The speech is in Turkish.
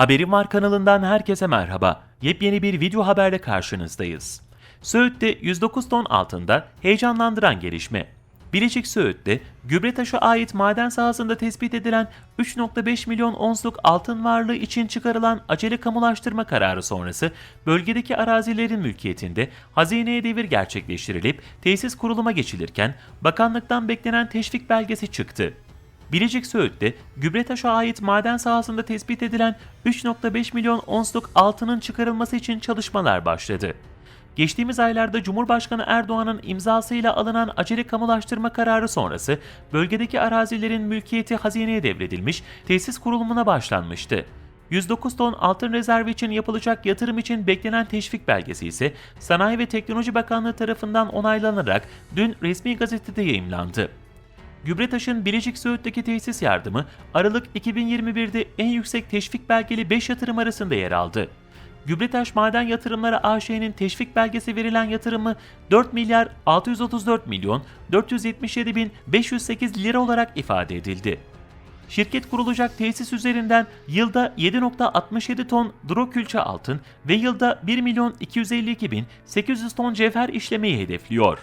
Haberim Var kanalından herkese merhaba. Yepyeni bir video haberle karşınızdayız. Söğüt'te 109 ton altında heyecanlandıran gelişme. Bilecik Söğüt'te gübre taşı ait maden sahasında tespit edilen 3.5 milyon onsluk altın varlığı için çıkarılan acele kamulaştırma kararı sonrası bölgedeki arazilerin mülkiyetinde hazineye devir gerçekleştirilip tesis kuruluma geçilirken bakanlıktan beklenen teşvik belgesi çıktı. Bilecik Söğüt'te gübre taşı ait maden sahasında tespit edilen 3.5 milyon onsluk altının çıkarılması için çalışmalar başladı. Geçtiğimiz aylarda Cumhurbaşkanı Erdoğan'ın imzasıyla alınan acele kamulaştırma kararı sonrası bölgedeki arazilerin mülkiyeti hazineye devredilmiş, tesis kurulumuna başlanmıştı. 109 ton altın rezervi için yapılacak yatırım için beklenen teşvik belgesi ise Sanayi ve Teknoloji Bakanlığı tarafından onaylanarak dün resmi gazetede yayımlandı. Gübretaş'ın Bilecik Söğüt'teki tesis yardımı Aralık 2021'de en yüksek teşvik belgeli 5 yatırım arasında yer aldı. Gübretaş Maden Yatırımları AŞ'nin teşvik belgesi verilen yatırımı 4 milyar 634 milyon 477 bin 508 lira olarak ifade edildi. Şirket kurulacak tesis üzerinden yılda 7.67 ton dro külçe altın ve yılda 1 milyon 252 bin 800 ton cevher işlemeyi hedefliyor.